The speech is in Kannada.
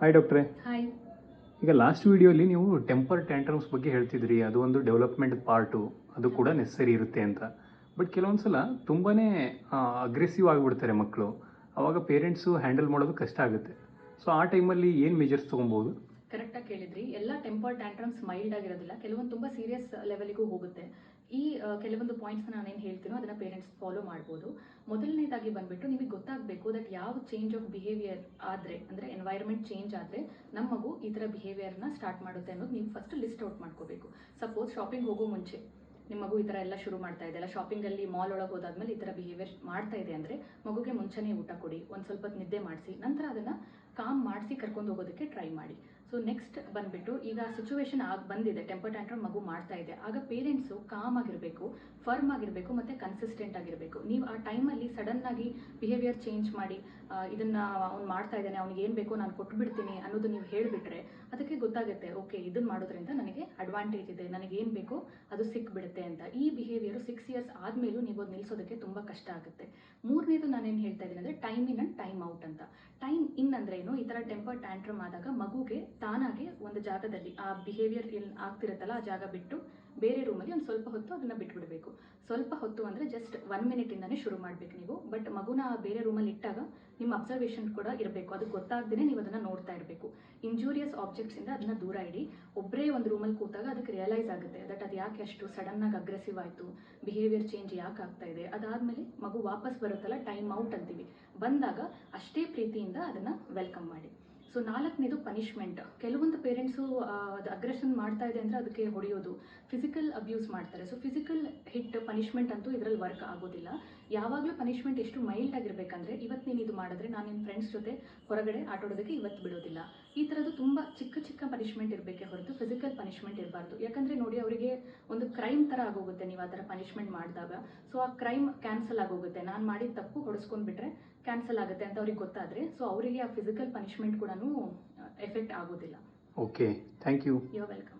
ಹಾಯ್ ಡಾಕ್ಟ್ರೆ ಹಾಯ್ ಈಗ ಲಾಸ್ಟ್ ವಿಡಿಯೋಲಿ ನೀವು ಟೆಂಪರ್ ಟ್ಯಾಂಟ್ರಮ್ಸ್ ಬಗ್ಗೆ ಹೇಳ್ತಿದ್ರಿ. ಅದು ಒಂದು ಡೆವಲಪ್ಮೆಂಟ್ ಪಾರ್ಟು ಅದು ಕೂಡ ನೆಸೆಸರಿ ಇರುತ್ತೆ ಅಂತ. ಬಟ್ ಕೆಲವೊಂದು ಸಲ ತುಂಬಾ ಅಗ್ರೆಸಿವ್ ಆಗಿಬಿಡ್ತಾರೆ ಮಕ್ಕಳು ಅವಾಗ ಪೇರೆಂಟ್ಸು ಹ್ಯಾಂಡಲ್ ಮಾಡೋದು ಕಷ್ಟ ಆಗುತ್ತೆ. ಸೊ ಆ ಟೈಮಲ್ಲಿ ಏನು ಮೆಜರ್ಸ್ ತೊಗೊಬೋದು ಕರೆಕ್ಟಾಗಿ ಕೇಳಿದ್ರಿ. ಎಲ್ಲ ಟೆಂಪರ್ ಟ್ಯಾಂಟ್ರಮ್ಸ್ ಮೈಲ್ಡ್ ಆಗಿರೋದಿಲ್ಲ. ಕೆಲವೊಂದು ತುಂಬ ಸೀರಿಯಸ್ ಲೆವೆಲಿಗೂ ಹೋಗುತ್ತೆ. ಈ ಕೆಲವೊಂದು ಪಾಯಿಂಟ್ಸ್ ನಾನು ಏನು ಹೇಳ್ತೀನೋ ಅದನ್ನ ಪೇರೆಂಟ್ಸ್ ಫಾಲೋ ಮಾಡ್ಬೋದು. ಮೊದಲನೇದಾಗಿ ಬಂದ್ಬಿಟ್ಟು ನಿಮಗೆ ಗೊತ್ತಾಗಬೇಕು ದಟ್ ಯಾವ ಚೇಂಜ್ ಆಫ್ ಬಿಹೇವಿಯರ್ ಆದರೆ, ಅಂದರೆ ಎನ್ವೈರ್ಮೆಂಟ್ ಚೇಂಜ್ ಆದರೆ ನಮ್ಮ ಮಗು ಈ ಥರ ಬಿಹೇವಿಯರ್ನ ಸ್ಟಾರ್ಟ್ ಮಾಡುತ್ತೆ ಅನ್ನೋದು ನೀವು ಫಸ್ಟ್ ಲಿಸ್ಟ್ ಔಟ್ ಮಾಡ್ಕೋಬೇಕು. ಸಪೋಸ್ ಶಾಪಿಂಗ್ ಹೋಗೋ ಮುಂಚೆ ನಿಮ್ಮ ಮಗು ಈ ಥರ ಎಲ್ಲ ಶುರು ಮಾಡ್ತಾ ಇದೆ ಅಲ್ಲ ಶಾಪಿಂಗಲ್ಲಿ ಮಾಲ್ ಒಳಗೆ ಹೋದಾದ್ಮೇಲೆ ಈ ಥರ ಬಿಹೇವಿಯರ್ ಮಾಡ್ತಾ ಇದೆ ಅಂದರೆ ಮಗುಗೆ ಮುಂಚೆನೇ ಊಟ ಕೊಡಿ, ಒಂದು ಸ್ವಲ್ಪ ನಿದ್ದೆ ಮಾಡಿಸಿ, ನಂತರ ಅದನ್ನು ಕಾಮ್ ಮಾಡಿಸಿ ಕರ್ಕೊಂಡು ಹೋಗೋದಕ್ಕೆ ಟ್ರೈ ಮಾಡಿ. ಸೊ ನೆಕ್ಸ್ಟ್ ಬಂದ್ಬಿಟ್ಟು ಈಗ ಸಿಚುವೇಶನ್ ಆಗಿ ಬಂದಿದೆ. ಟೆಂಪರ್ ಟ್ಯಾಂಟ್ರಮ್ ಮಗು ಮಾಡ್ತಾ ಇದೆ. ಆಗ ಪೇರೆಂಟ್ಸು ಕಾಮ್ ಆಗಿರಬೇಕು ಫರ್ಮ್ ಆಗಿರಬೇಕು ಮತ್ತು ಕನ್ಸಿಸ್ಟೆಂಟ್ ಆಗಿರಬೇಕು. ನೀವು ಆ ಟೈಮಲ್ಲಿ ಸಡನ್ನಾಗಿ ಬಿಹೇವಿಯರ್ ಚೇಂಜ್ ಮಾಡಿ ಇದನ್ನ ಅವ್ನು ಮಾಡ್ತಾ ಇದ್ದಾನೆ ಅವ್ನಿಗೆ ಏನು ಬೇಕೋ ನಾನು ಕೊಟ್ಟುಬಿಡ್ತೀನಿ ಅನ್ನೋದು ನೀವು ಹೇಳಿಬಿಟ್ರೆ ಅದಕ್ಕೆ ಗೊತ್ತಾಗುತ್ತೆ. ಓಕೆ ಇದನ್ನ ಮಾಡೋದ್ರಿಂದ ನನಗೆ ಅಡ್ವಾಂಟೇಜ್ ಇದೆ, ನನಗೆ ಏನು ಬೇಕೋ ಅದು ಸಿಕ್ಬಿಡುತ್ತೆ ಅಂತ. ಈ ಬಿಹೇವಿಯರು ಸಿಕ್ಸ್ ಇಯರ್ಸ್ ಆದಮೇಲೂ ನೀವು ಅದು ನಿಲ್ಲಿಸೋದಕ್ಕೆ ತುಂಬ ಕಷ್ಟ ಆಗುತ್ತೆ. ಮೂರನೇದು ನಾನೇನು ಹೇಳ್ತಾ ಇದ್ದೀನಿ ಅಂದರೆ time in and time out ಅಂತ. ಟೈಮ್ ಇನ್ ಅಂದ್ರೆ ಏನು? ಈ ಥರ ಟೆಂಪರ್ ಟ್ಯಾಂಟ್ರಮ್ ಆದಾಗ ಮಗುಗೆ ತಾನಾಗೆ ಒಂದು ಜಾಗದಲ್ಲಿ ಆ ಬಿಹೇವಿಯರ್ ಏನು ಆಗ್ತಿರುತ್ತಲ್ಲ, ಆ ಜಾಗ ಬಿಟ್ಟು ಬೇರೆ ರೂಮಲ್ಲಿ ಒಂದು ಸ್ವಲ್ಪ ಹೊತ್ತು ಅದನ್ನು ಬಿಟ್ಬಿಡಬೇಕು. ಸ್ವಲ್ಪ ಹೊತ್ತು ಅಂದರೆ ಜಸ್ಟ್ ಒನ್ ಮಿನಿಟಿಂದನೇ ಶುರು ಮಾಡಬೇಕು ನೀವು. ಬಟ್ ಮಗುನ ಬೇರೆ ರೂಮಲ್ಲಿ ಇಟ್ಟಾಗ ನಿಮ್ಮ ಅಬ್ಸರ್ವೇಷನ್ ಕೂಡ ಇರಬೇಕು. ಅದು ಗೊತ್ತಾಗ್ದೇ ನೀವು ಅದನ್ನು ನೋಡ್ತಾ ಇರಬೇಕು. ಇಂಜೂರಿಯಸ್ ಆಬ್ಜೆಕ್ಟ್ಸಿಂದ ಅದನ್ನ ದೂರ ಇಡಿ. ಒಬ್ಬರೇ ಒಂದು ರೂಮಲ್ಲಿ ಕೂತಾಗ ಅದಕ್ಕೆ ರಿಯಲೈಸ್ ಆಗುತ್ತೆ. ದಟ್ ಅದು ಯಾಕೆ ಅಷ್ಟು ಆಗಿ ಅಗ್ರೆಸಿವ್ ಆಯಿತು? ಬಿಹೇವಿಯರ್ ಚೇಂಜ್ ಯಾಕೆ ಆಗ್ತಾ ಇದೆ? ಅದಾದಮೇಲೆ ಮಗು ವಾಪಸ್ ಬರುತ್ತಲ್ಲ ಟೈಮ್ ಔಟ್ ಅಂತೀವಿ. ಬಂದಾಗ ಅಷ್ಟೇ ಪ್ರೀತಿಯಿಂದ ಅದನ್ನ ವೆಲ್ಕಮ್ ಮಾಡಿ. ಸೊ ನಾಲ್ಕನೇದು ಪನಿಷ್ಮೆಂಟ್ ಕೆಲವೊಂದು ಪೇರೆಂಟ್ಸು ಅದು ಅಗ್ರೆಷನ್ ಮಾಡ್ತಾ ಇದೆ ಅಂದರೆ ಅದಕ್ಕೆ ಹೊಡೆಯೋದು. ಫಿಸಿಕಲ್ ಅಬ್ಯೂಸ್ ಮಾಡ್ತಾರೆ. ಸೊ ಫಿಸಿಕಲ್ ಹಿಟ್ ಪನಿಷ್ಮೆಂಟ್ ಅಂತೂ ಇದರಲ್ಲಿ ವರ್ಕ್ ಆಗೋದಿಲ್ಲ. ಯಾವಾಗಲೂ ಪನಿಷ್ಮೆಂಟ್ ಎಷ್ಟು ಮೈಲ್ಡ್ ಆಗಿರಬೇಕಂದ್ರೆ ಇವತ್ತು ನೀನು ಇದು ಮಾಡಿದ್ರೆ ನಾನು ನಿನ್ನ ಫ್ರೆಂಡ್ಸ್ ಜೊತೆ ಹೊರಗಡೆ ಆಟೋಡೋದಕ್ಕೆ ಇವತ್ತು ಬಿಡೋದಿಲ್ಲ. ಈ ಥರದ್ದು ತುಂಬ ಚಿಕ್ಕ ಚಿಕ್ಕ ಪನಿಷ್ಮೆಂಟ್ ಇರಬೇಕೆ ಹೊರತು ಫಿಸಿಕಲ್ ಪನಿಷ್ಮೆಂಟ್ ಇರಬಾರ್ದು. ಯಾಕಂದರೆ ನೋಡಿ ಅವರಿಗೆ ಒಂದು ಕ್ರೈಮ್ ಥರ ಆಗೋಗುತ್ತೆ ನೀವು ಆ ಥರ ಪನಿಷ್ಮೆಂಟ್ ಮಾಡಿದಾಗ. ಸೊ ಆ ಕ್ರೈಮ್ ಕ್ಯಾನ್ಸಲ್ ಆಗೋಗುತ್ತೆ. ನಾನು ಮಾಡಿದ ತಪ್ಪು ಹೊಡೆಸ್ಕೊಂಡ್ಬಿಟ್ರೆ ಕ್ಯಾನ್ಸಲ್ ಆಗುತ್ತೆ ಅಂತ ಅವ್ರಿಗೆ ಗೊತ್ತಾದರೆ ಸೊ ಅವರಿಗೆ ಆ ಫಿಸಿಕಲ್ ಪನಿಷ್ಮೆಂಟ್ ಕೂಡ ಎಫೆಕ್ಟ್ ಆಗೋದಿಲ್ಲ. Okay thank you you welcome